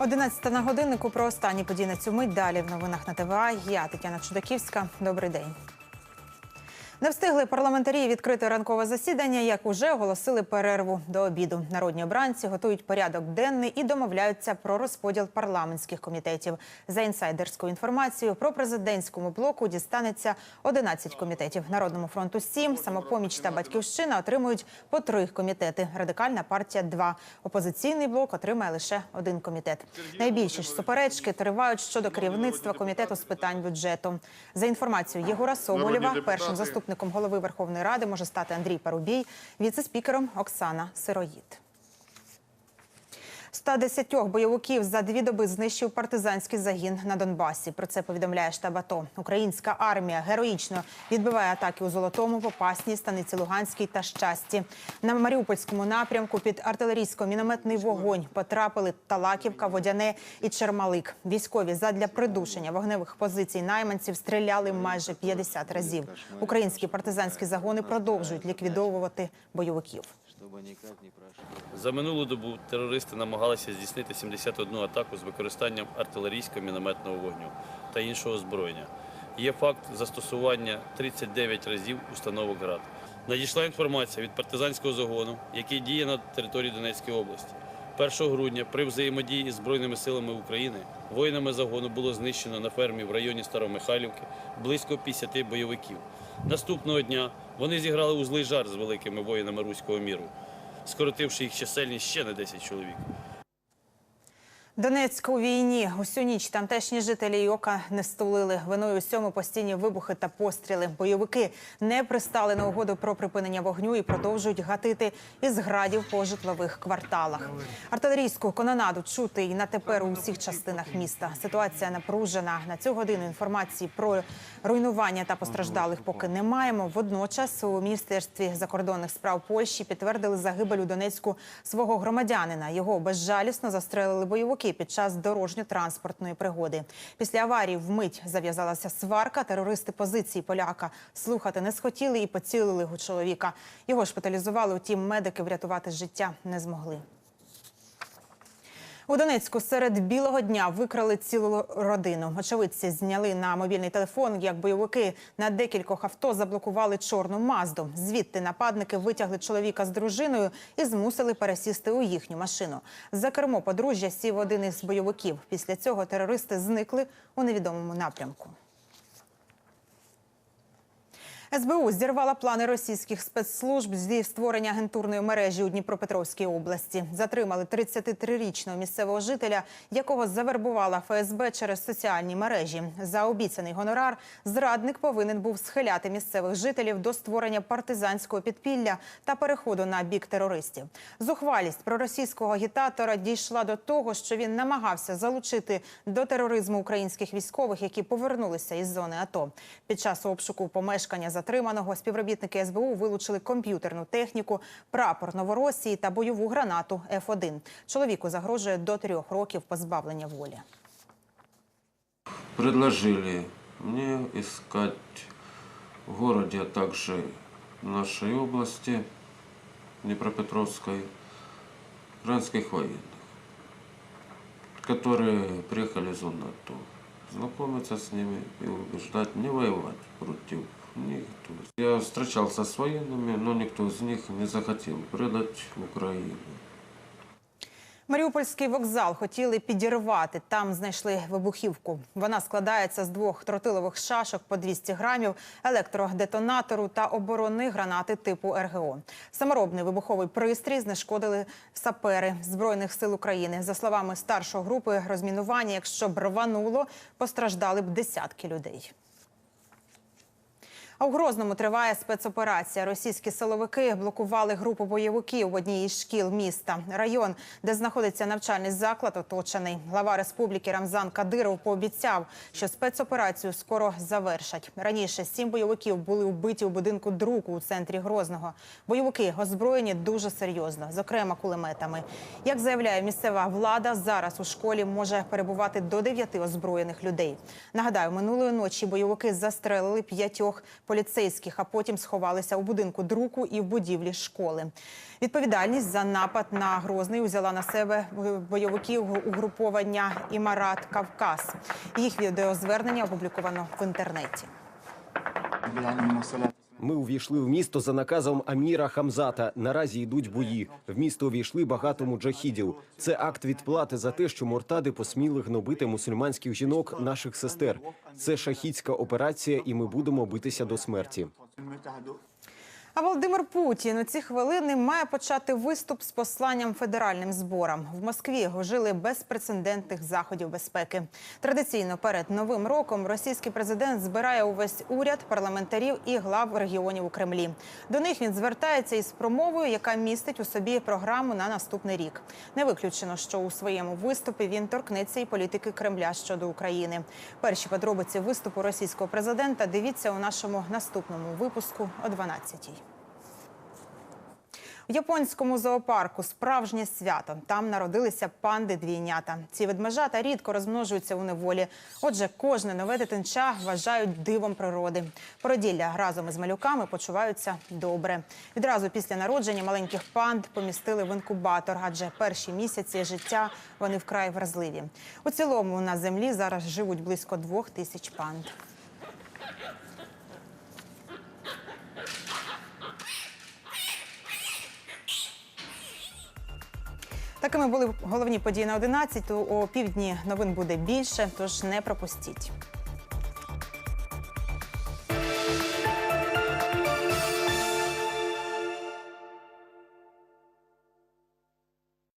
11 на годиннику про останні події на цю мить. Далі в новинах на ТВА. Я Тетяна Чудаківська. Добрий день. Не встигли парламентарі відкрити ранкове засідання, як уже оголосили перерву до обіду. Народні обранці готують порядок денний і домовляються про розподіл парламентських комітетів. За інсайдерською інформацією про президентському блоку дістанеться 11 комітетів. Народному фронту 7, самопоміч та батьківщина отримують по три комітети. Радикальна партія 2. Опозиційний блок отримає лише один комітет. Найбільші ж суперечки тривають щодо керівництва комітету з питань бюджету. За інформацією Єгора Соболєва, першим депутати. Заступником голови Верховної Ради може стати Андрій Парубій, віце-спікером Оксана Сироїд. 110 бойовиків за дві доби знищив партизанський загін на Донбасі. Про це повідомляє штаб АТО. Українська армія героїчно відбиває атаки у Золотому, Попасній, Станиці Луганській та Щасті. На Маріупольському напрямку під артилерійсько-мінометний вогонь потрапили Талаківка, Водяне і Чермалик. Військові задля придушення вогневих позицій найманців стріляли майже 50 разів. Українські партизанські загони продовжують ліквідовувати бойовиків. Чтобы никак. За минулу добу терористи намагалися здійснити 71 атаку з використанням артилерійського мінометного вогню та іншого озброєння. Є факт застосування 39 разів установок ГРАД. Надійшла інформація від партизанського загону, який діє на території Донецької області. 1 грудня при взаємодії із Збройними силами України воїнами загону було знищено на фермі в районі Старомихайлівки близько 50 бойовиків. Наступного дня вони зіграли у злий жар з великими воїнами руського міру, скоротивши їх чисельність ще на 10 чоловік. Донецьк у війні. Усю ніч тамтешні жителі й ока не стулили. Виною усьому постійні вибухи та постріли. Бойовики не пристали на угоду про припинення вогню і продовжують гатити із градів по житлових кварталах. Артилерійську канонаду чути і на тепер у всіх частинах міста. Ситуація напружена. На цю годину інформації про руйнування та постраждалих поки не маємо. Водночас у міністерстві закордонних справ Польщі підтвердили загибель у Донецьку свого громадянина. Його безжалісно застрелили бойовики під час дорожньо-транспортної пригоди. Після аварії вмить зав'язалася сварка. Терористи позиції поляка слухати не схотіли і поцілили його чоловіка. Його шпиталізували, утім медики врятувати життя не змогли. У Донецьку серед білого дня викрали цілу родину. Очевидці зняли на мобільний телефон, як бойовики на декількох авто заблокували чорну мазду. Звідти нападники витягли чоловіка з дружиною і змусили пересісти у їхню машину. За кермо подружжя сів один із бойовиків. Після цього терористи зникли у невідомому напрямку. СБУ зірвала плани російських спецслужб зі створення агентурної мережі у Дніпропетровській області. Затримали 33-річного місцевого жителя, якого завербувала ФСБ через соціальні мережі. За обіцяний гонорар зрадник повинен був схиляти місцевих жителів до створення партизанського підпілля та переходу на бік терористів. Зухвалість проросійського агітатора дійшла до того, що він намагався залучити до тероризму українських військових, які повернулися із зони АТО. Під час обшуку помешкання затриманого співробітники СБУ вилучили комп'ютерну техніку, прапор Новоросії та бойову гранату Ф1. Чоловіку загрожує до трьох років позбавлення волі. предложили мне искать в городе, а также в нашей области, Днепропетровской, украинских военных, которые приехали из зоны АТО. Знакомиться с ними и убеждать не воевать против них. То есть я встречался с военными, но никто из них не захотел предать Украину. Маріупольський вокзал хотіли підірвати. Там знайшли вибухівку. Вона складається з двох тротилових шашок по 200 грамів, електродетонатору та оборонної гранати типу РГО. Саморобний вибуховий пристрій знешкодили сапери збройних сил України. За словами старшої групи розмінування, якщо б рвануло, постраждали б десятки людей. А у Грозному триває спецоперація. Російські силовики блокували групу бойовиків в одній із шкіл міста. Район, де знаходиться навчальний заклад, оточений. Глава республіки Рамзан Кадиров пообіцяв, що спецоперацію скоро завершать. Раніше сім бойовиків були вбиті у будинку друку у центрі Грозного. Бойовики озброєні дуже серйозно, зокрема кулеметами. Як заявляє місцева влада, зараз у школі може перебувати до дев'яти озброєних людей. Нагадаю, минулої ночі бойовики застрелили п'ятьох поліцейських, а потім сховалися у будинку друку і в будівлі школи. Відповідальність за напад на Грозний узяла на себе бойовиків угруповання Імарат Кавказ. Їх відеозвернення опубліковано в інтернеті. Ми увійшли в місто за наказом Аміра Хамзата. Наразі йдуть бої. В місто увійшли багато муджахідів. Це акт відплати за те, що мортади посміли гнобити мусульманських жінок, наших сестер. Це шахідська операція, і ми будемо битися до смерті. А Володимир Путін у ці хвилини має почати виступ з посланням федеральним зборам. В Москві вжили безпрецедентних заходів безпеки. Традиційно перед новим роком російський президент збирає увесь уряд, парламентарів і глав регіонів у Кремлі. До них він звертається із промовою, яка містить у собі програму на наступний рік. Не виключено, що у своєму виступі він торкнеться і політики Кремля щодо України. Перші подробиці виступу російського президента дивіться у нашому наступному випуску о 12-й. В японському зоопарку справжнє свято. Там народилися панди двійнята. Ці ведмежата рідко розмножуються у неволі. Отже, кожне нове дитинча вважають дивом природи. Породілля разом із малюками почуваються добре. Відразу після народження маленьких панд помістили в інкубатор, адже перші місяці життя вони вкрай вразливі. У цілому на землі зараз живуть близько двох тисяч панд. Такими були головні події на 11. О півдні новин буде більше, тож не пропустіть.